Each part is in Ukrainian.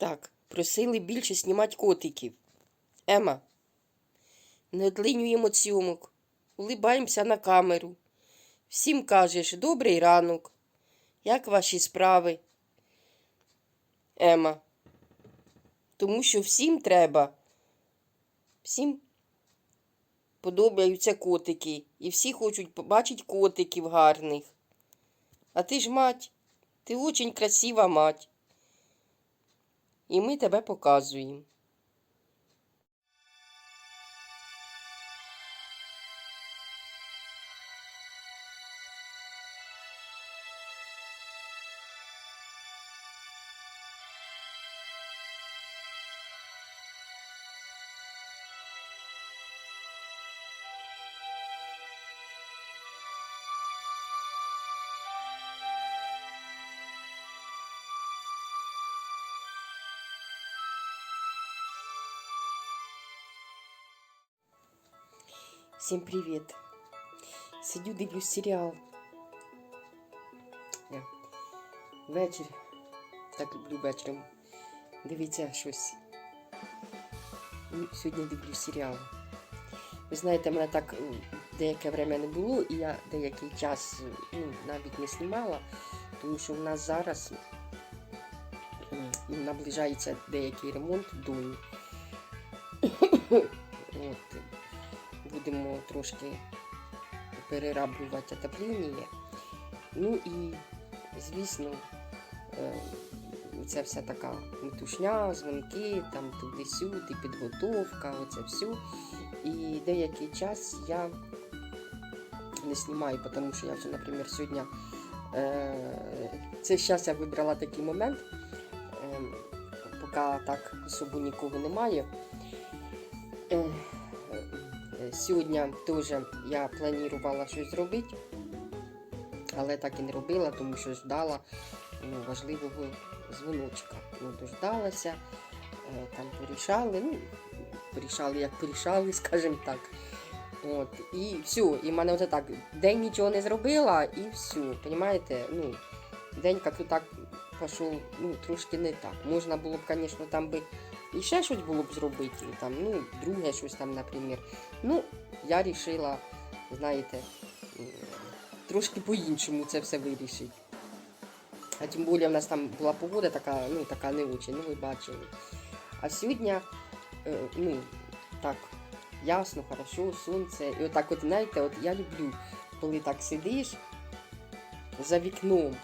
Так, просили більше знімати котиків. Ема, не одлинюємо цьомок, улибаємося на камеру. Всім кажеш добрий ранок. Як ваші справи? Ема. Тому що всім треба. Всім подобаються котики. І всі хочуть побачити котиків гарних. А ти ж мать, ти очень красива мать. І ми тебе показуємо. Всім привіт. Сидю, дивлюсь серіал. Я Вечір. Так люблю вечором. Дивіться щось. Ну, Сьогодні дивлюсь серіал. Ви знаєте, мене так деяке время не було, і я деякий час ну, навіть не знімала, тому що в нас зараз наближається деякий ремонт в домі. будемо трошки перераблювати отоплення. Ну і, звісно, це вся така метушня, дзвонки, там туди-сюди, підготовка, оце все. І деякий час я не знімаю, тому що я вже, наприклад, сьогодні. Е, це зараз я вибрала такий момент, е, поки так особо нікого немає. Сьогодні теж я планувала щось зробити, але так і не робила, тому що ждала ну, важливого дзвоночка. Ну, дождалася, е, там порішали, ну, порішали, як порішали, скажімо так. От, і все, і в мене оце так, день нічого не зробила, і все, розумієте, ну, день як так пішов, ну, трошки не так. Можна було б, звісно, там би і ще щось було б зробити, там, ну, друге щось там, наприклад. Ну, я вирішила, знаєте, трошки по-іншому це все вирішити. А тим більше в нас там була погода така, ну, така не очень, ну ви бачили. А сьогодні, е, ну, так, ясно, хорошо, сонце. І отак, от, знаєте, от я люблю, коли так сидиш за вікном.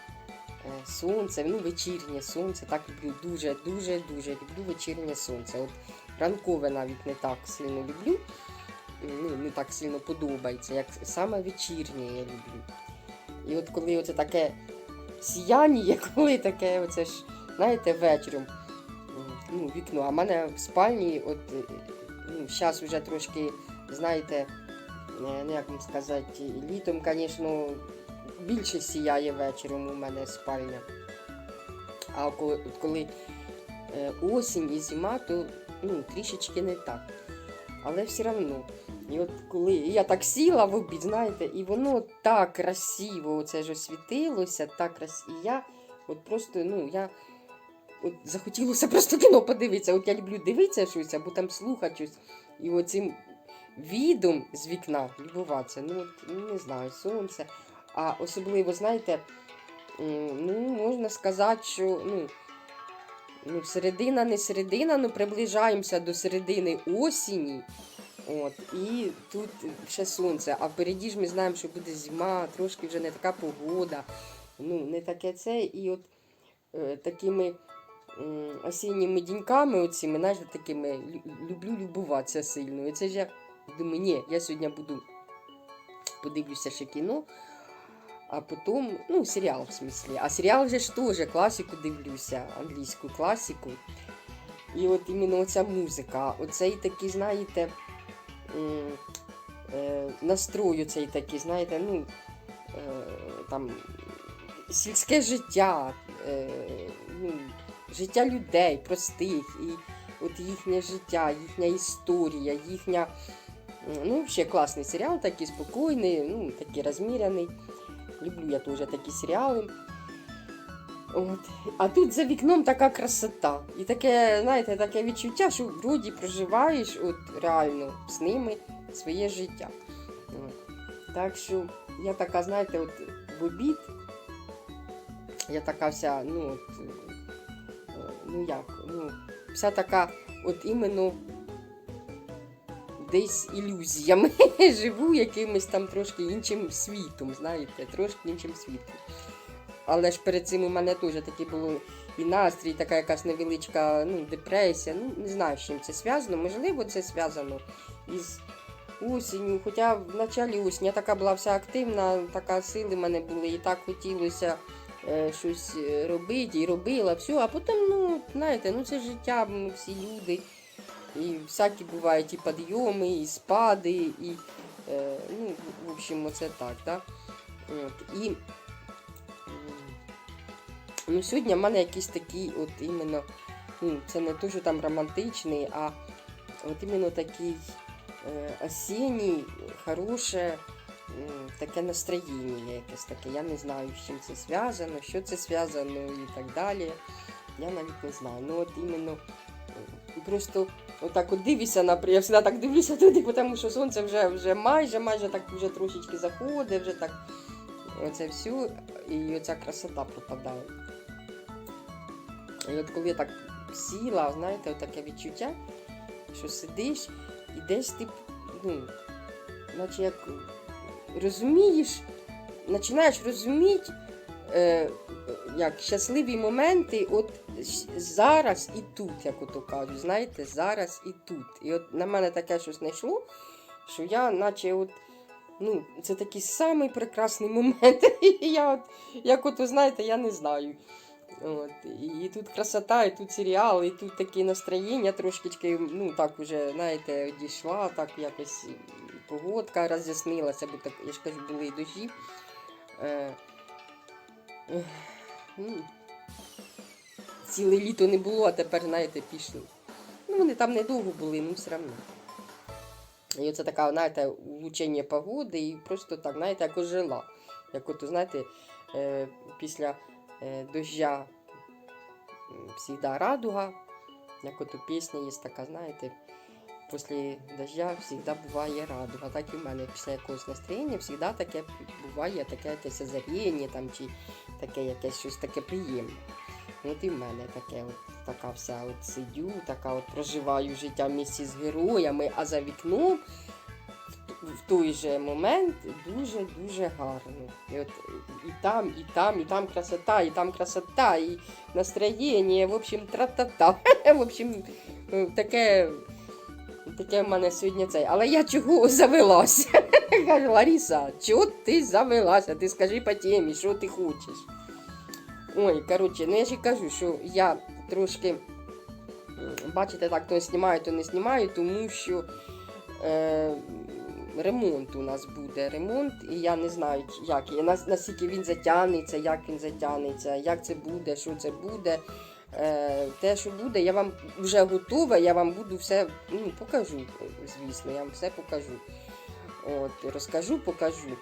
Е, Сонце, ну вечірнє сонце, так люблю, дуже, дуже, дуже люблю вечірнє сонце. От ранкове навіть не так сильно люблю, ну, не так сильно подобається, як саме вечірнє я люблю. І от коли оце таке сіяння, коли таке, оце ж, знаєте, вечором ну, вікно. А в мене в спальні, от е, ну, зараз вже трошки, знаєте, е, ну як вам сказати, літом, звісно, більше сіяє вечором у мене спальня. А коли, коли е, осінь і зима, то ну, трішечки не так. Але все одно. І от коли я так сіла в обід, знаєте, і воно так красиво оце ж освітилося, так красиво. І я от просто, ну, я от захотілося просто кіно подивитися. От я люблю дивитися щось або там слухати щось. І оцим відом з вікна любуватися. Ну, от, не знаю, сонце. А особливо, знаєте, ну, можна сказати, що ну, ну, середина, не середина, ну приближаємося до середини осені. От, і тут ще сонце. А впереді ж ми знаємо, що буде зима, трошки вже не така погода. Ну, не таке це. І от е, такими м, осінніми діньками, оціми, знаєш, такими люблю любуватися сильно. І це ж я думаю, ні, я сьогодні буду подивлюся ще кіно, а потім, ну, серіал в смислі. А серіал вже ж теж класику дивлюся, англійську класику. І от іменно оця музика, оцей такий, знаєте, настрою цей такий, знаєте, ну, е, там, сільське життя, е, ну, життя людей простих, і от їхнє життя, їхня історія, їхня. Ну, ще класний серіал, такий спокійний, ну, такий розміряний. Люблю я теж такі серіали. От. А тут за вікном така красота. І таке, знаєте, таке відчуття, що вроді проживаєш от, реально з ними своє життя. От. Так що я така, знаєте, от в обід, я така вся, ну от, е, ну як, ну, вся така, от іменно десь ілюзіями живу якимось там трошки іншим світом, знаєте, трошки іншим світом. Але ж перед цим у мене теж такі було і настрій, така якась невеличка ну, депресія. Ну, не знаю, з чим це зв'язано. Можливо, це зв'язано із осінню. Хоча в началі я така була вся активна, така сили в мене були, і так хотілося е, щось е, робити, і робила, все. А потім, ну, знаєте, ну це життя, ми всі люди. І всякі бувають і підйоми, і спади, і е, ну, в общем, оце так, да? От, і ну, сьогодні в мене якийсь такий, от іменно, ну, це не що там романтичний, а от іменно такий е, осінній, хороше таке настроєння якесь таке. Я не знаю, з чим це зв'язано, що це зв'язано і так далі. Я навіть не знаю. Ну от іменно просто отак от дивишся на я завжди так дивлюся туди, тому що сонце вже, вже майже, майже так вже трошечки заходить, вже так оце все, і оця красота пропадає. І от коли я так сіла, знаєте, таке відчуття, що сидиш і десь ти, ну, наче як розумієш, починаєш розуміти, е, як щасливі моменти, от зараз і тут, як ото кажуть, знаєте, зараз і тут. І от на мене таке щось знайшло, що я, наче от. Ну, це такий самий прекрасний момент. І я от, як от знаєте, я не знаю. От, і, і тут красота, і тут серіал, і тут таке настроєння трошечки, ну так уже, знаєте, дійшла, так якось погодка роз'яснилася, бо так, я ж кажу, були і дощі. Е, ціле літо не було, а тепер, знаєте, пішли. Ну, вони там недовго були, ну все одно. І це така, знаєте, улучшення погоди і просто так, знаєте, як ожила. Як от, знаєте, е, після е, дождя завжди радуга. Як от у пісні є така, знаєте, після дождя завжди буває радуга. Так і в мене після якогось настроєння завжди таке буває таке якесь озаріння там, чи таке якесь щось таке приємне. От і в мене таке от, така вся от сидю, така от проживаю життя в місті з героями, а за вікном в, в той же момент дуже-дуже гарно. І, от, і там, і там, і там красота, і там красота, і настроєння, в общем, тра-та-та. В общем, е, таке. Таке в мене сьогодні цей. Але я чого завелася? Каже, Ларіса, чого ти завелася? Ти скажи по темі, що ти хочеш? Ой, коротше, ну я ж і кажу, що я трошки, бачите, так то знімаю, то не знімаю, тому що е, ремонт у нас буде. Ремонт, і я не знаю, як наскільки він затягнеться, як він затягнеться, як це буде, що це буде. Е, те, що буде, я вам вже готова, я вам буду все ну, покажу, звісно, я вам все покажу. От, розкажу, покажу.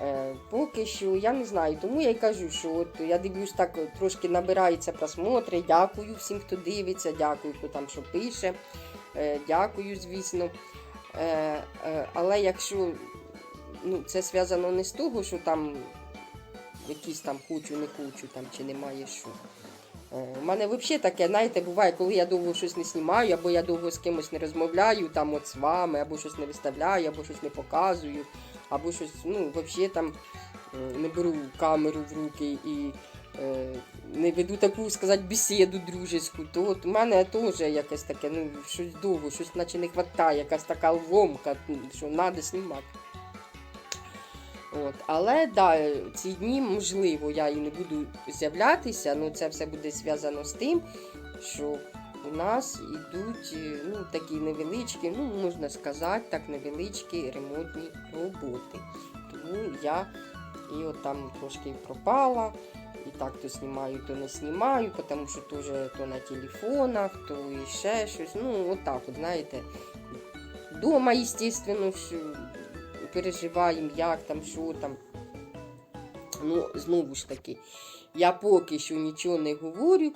Е, поки що я не знаю, тому я й кажу, що от я дивлюсь, так трошки набирається просмотри. Дякую всім, хто дивиться, дякую, хто там що пише. Е, дякую, звісно. Е, е, але якщо ну, це зв'язано не з того, що там якісь там хочу, не хочу, там чи немає що. Е, У мене взагалі таке, знаєте, буває, коли я довго щось не знімаю, або я довго з кимось не розмовляю, там от з вами, або щось не виставляю, або щось не показую, або щось, ну, взагалі там е, не беру камеру в руки і е, не веду таку, сказати, бесіду дружеську, то от у мене теж якесь таке, ну, щось довго, щось наче не вистачає, якась така ломка, що треба знімати. От. Але да, ці дні, можливо, я і не буду з'являтися, але це все буде зв'язано з тим, що у нас йдуть е, ну, такі невеличкі, ну, можна сказати, так, невеличкі ремонтні роботи. Тому я і от там трошки пропала, і так то знімаю, то не знімаю, тому що теж то на телефонах, то і ще щось. Ну, от от, знаєте. Дома, все переживаємо, як там, що там. Ну, знову ж таки, я поки що нічого не говорю.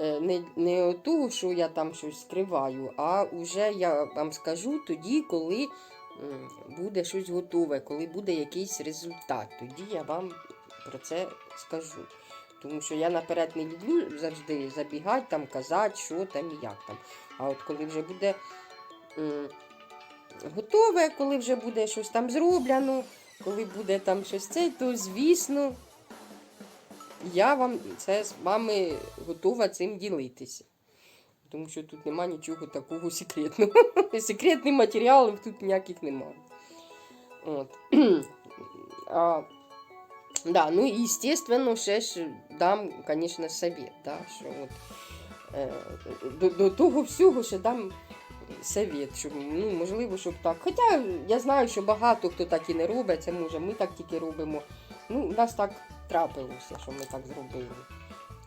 е, Не, не того, що я там щось скриваю, а вже я вам скажу тоді, коли буде щось готове, коли буде якийсь результат. Тоді я вам про це скажу. Тому що я наперед не люблю завжди забігати, там, казати, що там і як там. А от коли вже буде готове, коли вже буде щось там зроблено, коли буде там щось це, то звісно, я вам це з вами готова цим ділитися. Тому що тут нема нічого такого секретного. Секретних матеріалів тут ніяких немає. От. А, да, ну і, естественно, ще ж дам, звісно, совет, да, що от, е, до, до того всього ще дам совет, щоб, ну, можливо, щоб так. Хоча я знаю, що багато хто так і не робить, це може ми так тільки робимо. Ну, у нас так трапилося, що ми так зробили.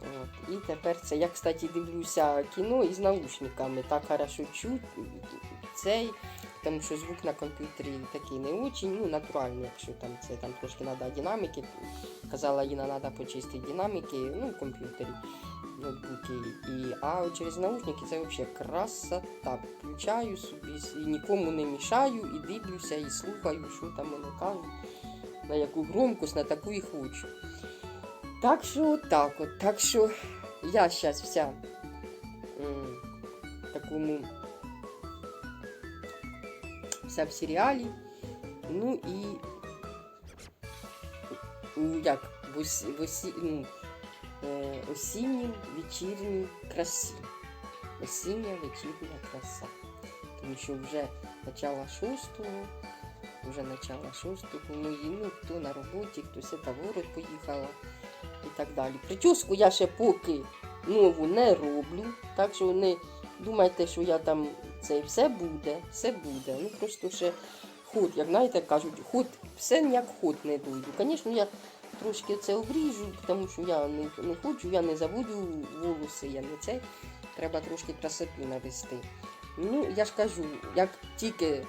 От. І тепер це, я, кстати, дивлюся кіно із наушниками, так хорошо чуть цей, тому що звук на комп'ютері такий не очень, ну, натуральний, якщо там це там трошки треба динаміки. Казала Іна, треба почистити динаміки, ну, в комп'ютері, ноутбуки. І, а через наушники це взагалі красота. Включаю собі і нікому не мішаю, і дивлюся, і слухаю, що там вони кажуть, на яку громкость, на таку і хочу. Так що так от. Так що я зараз вся в такому вся в серіалі. Ну і ну, як в, ос, в осі, ну, е, осінній вечірній красі. Осіння вечірня краса. Тому що вже начало шостого, вже начало шостого, ну і ну, хто на роботі, хтось та ворот поїхала і так далі. Прическу я ще поки нову не роблю, так що не думайте, що я там це все буде, все буде. Ну просто ще ход, як знаєте, кажуть, ход, все ніяк ход не дойду. Звісно, я трошки це обріжу, тому що я не, не хочу, я не заводю волоси, я не це. Треба трошки красоту навести. Ну, я ж кажу, як тільки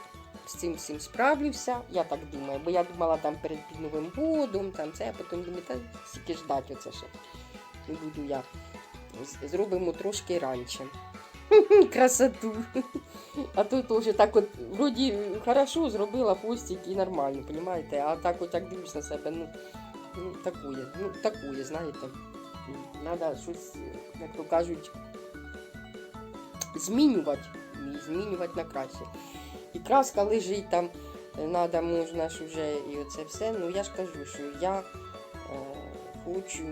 з цим всім справлюся, я так думаю, бо я думала там перед Новим годом, там це, а потім думаю, та стільки ждать оце ще. Буду я. Зробимо трошки раніше. Красоту. А то теж так от, вроді, хорошо зробила хвостик і нормально, розумієте? А так от як дивлюсь на себе, ну, ну такує, ну такує, знаєте. Треба щось, як то кажуть, змінювати, і змінювати на краще. І краска лежить там, треба, можна ж вже і оце все. Ну я ж кажу, що я е, хочу.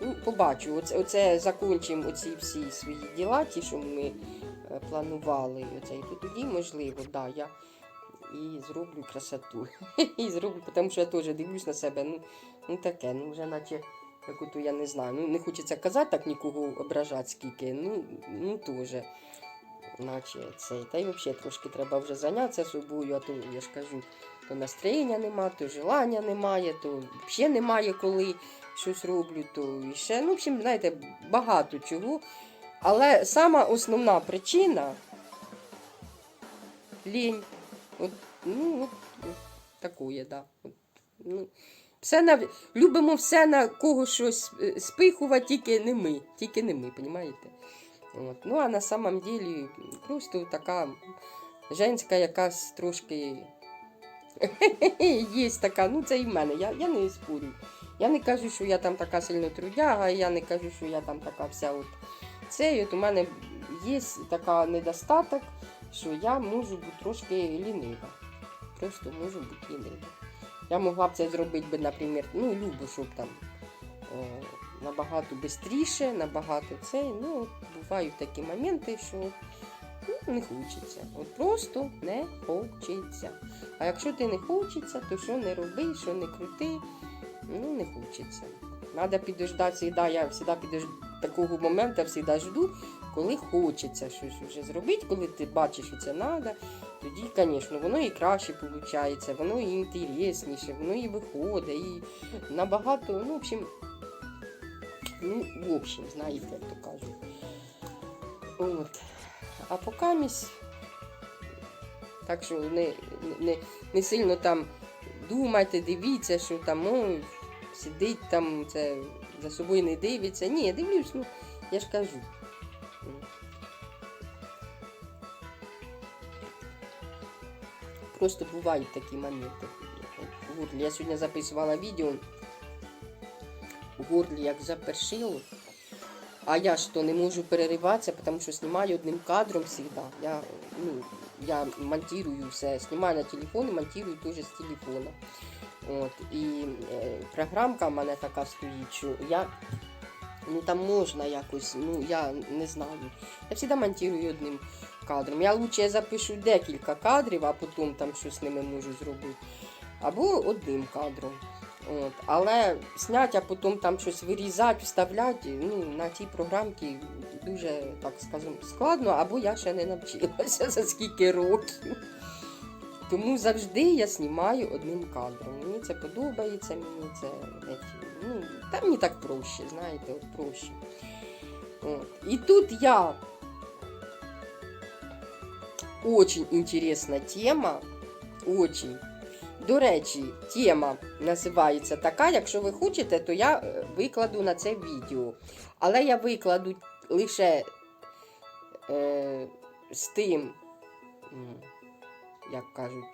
Ну, побачу, оце, оце закінчимо оці всі свої діла, ті, що ми е, планували. Оце, і тоді, можливо, да, я і зроблю красоту. і зроблю, тому що я теж дивлюсь на себе, ну, ну таке, ну вже наче як ото я не знаю. Ну, не хочеться казати так нікого ображати скільки, ну, ну теж. Наче це. Та й взагалі трошки треба вже зайнятися собою, а то я ж кажу, то настроєння нема, то желання немає, то взагалі немає коли щось роблю, то і ще. Ну, в общем, знаєте, багато чого. Але сама основна причина лінь. От, ну, от, такое, да. От, ну, все на, любимо все на кого щось е, спихувати, тільки не ми. Тільки не ми, розумієте? От. Ну, а на самом деле просто така женська якась трошки є така, ну це і в мене, я, я не спорю. Я не кажу, що я там така сильно трудяга, я не кажу, що я там така вся от це. От у мене є така недостаток, що я можу бути трошки лінива. Просто можу бути лінива. Я могла б це зробити би, наприклад, ну, любо, щоб там е, набагато швидше, набагато це. Ну, бувають такі моменти, що ну, не хочеться. От просто не хочеться. А якщо ти не хочеться, то що не роби, що не крути, ну не хочеться. Треба підождати завжди, я завжди підожду такого моменту, завжди жду, коли хочеться щось вже зробити, коли ти бачиш, що це треба, тоді, звісно, воно і краще виходить, воно і інтересніше, воно і виходить, і набагато, ну, в общем, ну, в общем, знаєте, як то кажуть. От. А поки місь, так що не, не, не сильно там думайте, дивіться, що там, ну, сидить там, це за собою не дивиться. Ні, я дивлюсь, ну, я ж кажу. Просто бувають такі моменти. В горлі. Я сьогодні записувала відео. В горлі як запершило. А я ж то не можу перериватися, тому що знімаю одним кадром завжди. Я, ну, я монтирую все, знімаю на телефон і монтирую теж з телефона. От, і е, програмка в мене така стоїть, що я ну там можна якось, ну я не знаю. Я завжди монтирую одним кадром. Я лучше запишу декілька кадрів, а потім там щось з ними можу зробити. Або одним кадром. От. Але зняти, а потім там щось вирізати, вставляти, ну, на цій програмці дуже, так скажемо, складно, або я ще не навчилася за скільки років. Тому завжди я знімаю одним кадром. Мені це подобається, мені це ну, та мені так проще, знаєте, от проще. От. І тут я очень интересна тема. Очень. До речі, тема називається така. Якщо ви хочете, то я е, викладу на це відео. Але я викладу лише е, з тим, як кажуть,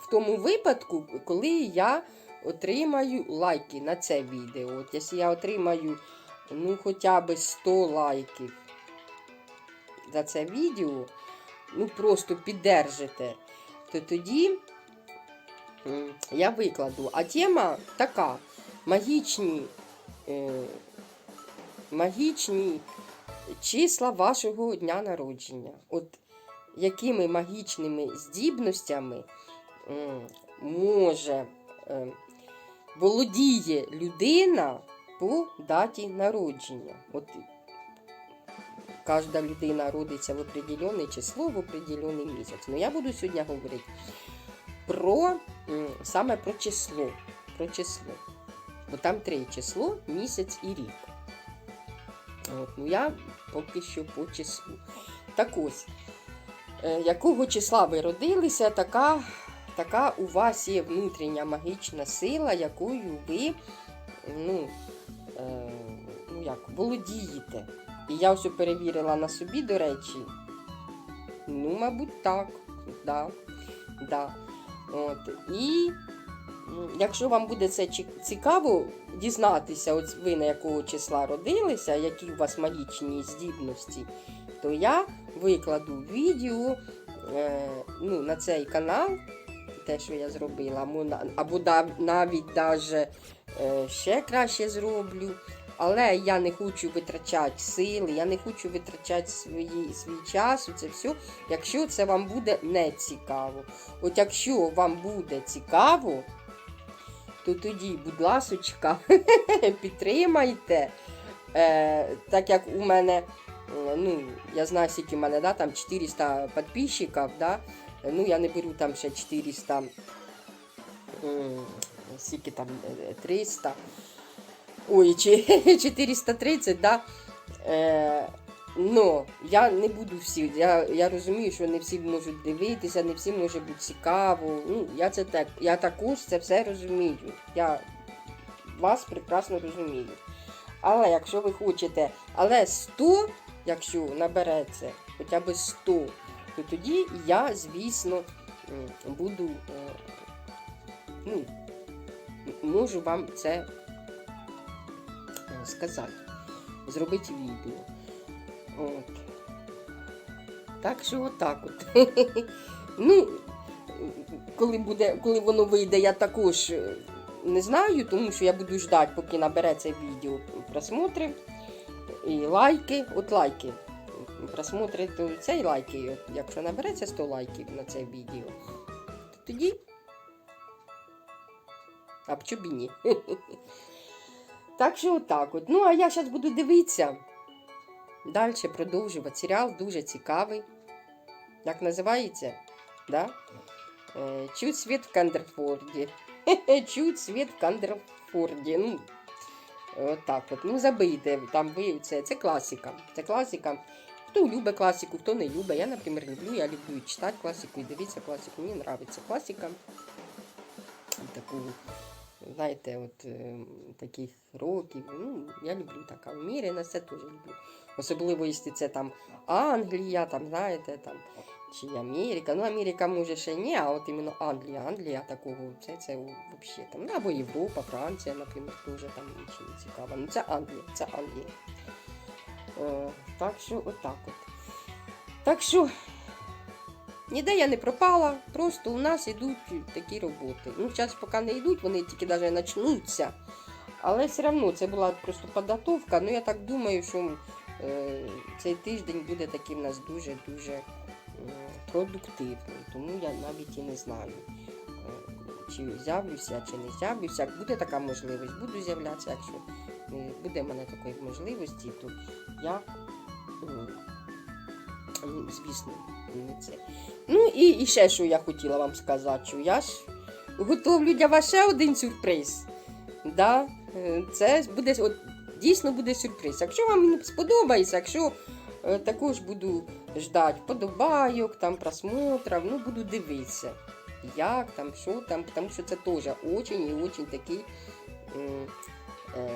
в тому випадку, коли я отримаю лайки на це відео. От якщо я отримаю ну, хоча б 100 лайків за це відео, ну просто піддержите, то тоді я викладу. А тема така: магічні, е, магічні числа вашого дня народження. От якими магічними здібностями може е, володіє людина по даті народження. От Кожна людина родиться в определенне число, в определенний місяць. Ну я буду сьогодні говорити про саме про число. Про число. Бо там три число, місяць і рік. От, ну я поки що по числу. Так ось, якого числа ви родилися, така, така у вас є внутрішня магічна сила, якою ви ну, е, ну як, володієте. І я все перевірила на собі, до речі. Ну, мабуть, так. Да. Да. От. І якщо вам буде це цікаво дізнатися, от ви на якого числа родилися, які у вас магічні здібності, то я викладу відео е, ну, на цей канал, те, що я зробила, або, на- або навіть даже, е, ще краще зроблю. Але я не хочу витрачати сили, я не хочу витрачати свої, свій час, це все, якщо це вам буде не цікаво. От якщо вам буде цікаво, то тоді, будь ласочка, підтримайте. Е, так як у мене, ну, я знаю, скільки в мене, да, там 400 підписчиків, да, ну я не беру там ще 400, скільки там, е, 300 ой, 430, да. Е, ну, я не буду всі. Я, я розумію, що не всі можуть дивитися, не всім може бути цікаво. Ну, я це так, я також це все розумію. Я вас прекрасно розумію. Але якщо ви хочете, але 100, якщо набереться хоча б 100, то тоді я, звісно, буду, е, ну, можу вам це е, сказати, зробити відео. От. Так що отак от. ну, коли, буде, коли воно вийде, я також е, не знаю, тому що я буду ждати, поки набереться відео просмотри і лайки. От лайки. Просмотри цей лайки. Якщо набереться 100 лайків на це відео, то тоді. А чобі ні. Так що отак от. Ну, а я зараз буду дивитися. Далі продовжувати. Серіал дуже цікавий. Як називається? Да? Е, Чуть світ в Кандерфорді. Чуть світ в Кандерфорді. Ну, отак от. Ну, забийте, там ви це, це класика. Це класика. Хто любить класику, хто не любить. Я, наприклад, люблю. Я люблю читати класику і дивитися класику. Мені подобається класика. Таку знаєте, от е, таких років. Ну, я люблю така уміреність, це теж люблю. Особливо, якщо це там Англія, там, знаєте, там, чи Америка. Ну, Америка може ще ні, а от іменно Англія, Англія такого, це, це взагалі там. Ну, або Європа, Франція, наприклад, теж там нічого цікаво. Ну, це Англія, це Англія. Е, так що, отак от. Так що. Ніде я не пропала, просто у нас йдуть такі роботи. Ну, зараз поки не йдуть, вони тільки навіть почнуться. Але все одно це була просто підготовка. Ну, я так думаю, що е, цей тиждень буде такий в нас дуже-дуже продуктивний. Тому я навіть і не знаю, е, чи з'явлюся, чи не з'явлюся. Як буде така можливість, буду з'являтися. Якщо не буде в мене такої можливості, то я, ну, звісно, не це. Ну і, і ще що я хотіла вам сказати, що я ж готовлю для вас ще один сюрприз. Да, е, це буде от, дійсно буде сюрприз. Якщо вам сподобається, якщо е, також буду ждати вподобайок, там просмотрів, ну буду дивитися, як там, що там, тому що це теж очень і очень такий. м, е,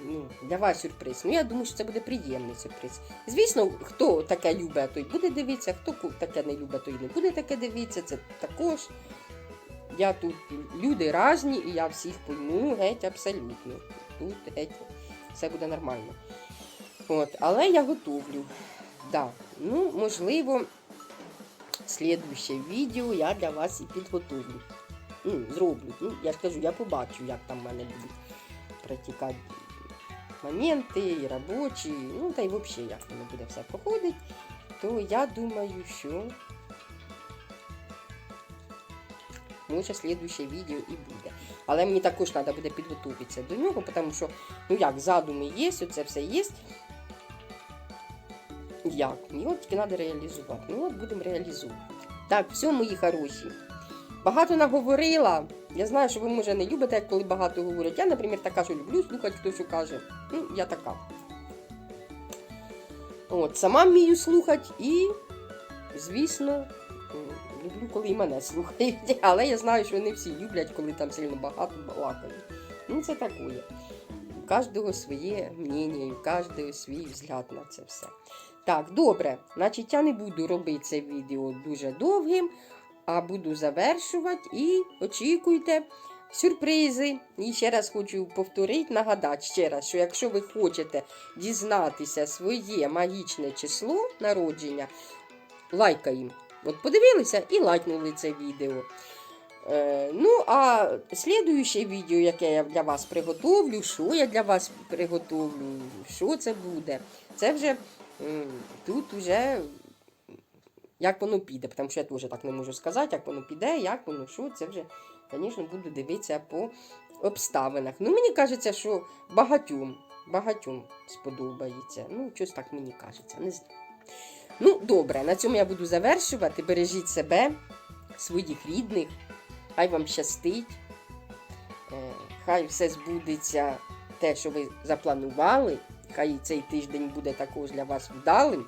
Ну, для вас сюрприз. Ну, я думаю, що це буде приємний сюрприз. Звісно, хто таке любить, той буде дивитися, хто таке не любить, той не буде таке дивитися. Це також. Я тут люди різні, і я всіх пойму геть абсолютно. Тут геть все буде нормально. От, але я готовлю. Да. Ну, можливо, слідуще відео я для вас і підготовлю. Ну, зроблю. Ну, я ж кажу, я побачу, як там в мене будуть протікати моменти, і робочі, ну та й взагалі, як воно буде все проходить, то я думаю, що може слідуще відео і буде. Але мені також треба буде підготуватися до нього, тому що, ну як, задуми є, це все є. Як? Його тільки треба реалізувати. Ну от будемо реалізувати. Так, все, мої хороші. Багато наговорила. Я знаю, що ви, може, не любите, коли багато говорять. Я, наприклад, така, що люблю слухати, хто що каже. Ну, я така. От, сама вмію слухати і, звісно, люблю, коли і мене слухають. Але я знаю, що не всі люблять, коли там сильно багато балакають. Ну, це таке. У кожного своє мнення, і у кожного свій взгляд на це все. Так, добре. Значить, я не буду робити це відео дуже довгим а буду завершувати і очікуйте сюрпризи. І ще раз хочу повторити, нагадати ще раз, що якщо ви хочете дізнатися своє магічне число народження, лайкаємо. От подивилися і лайкнули це відео. Е, ну, а слідуюче відео, яке я для вас приготовлю, що я для вас приготовлю, що це буде, це вже тут вже як воно піде, тому що я теж так не можу сказати, як воно піде, як воно, що, це вже, звісно, буду дивитися по обставинах. Ну, мені кажеться, що багатьом, багатьом сподобається. Ну, щось так мені кажеться, не знаю. Ну, добре, на цьому я буду завершувати. Бережіть себе, своїх рідних, хай вам щастить, е, хай все збудеться те, що ви запланували. Хай цей тиждень буде також для вас вдалим.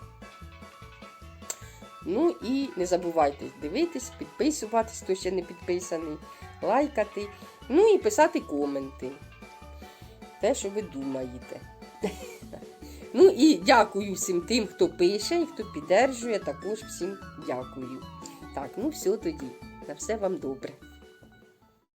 Ну і не забувайте дивитись, підписуватись, хто ще не підписаний, лайкати, ну і писати коменти. Те, що ви думаєте. Ну і дякую всім тим, хто пише і хто піддержує, також всім дякую. Так, ну все тоді. На все вам добре.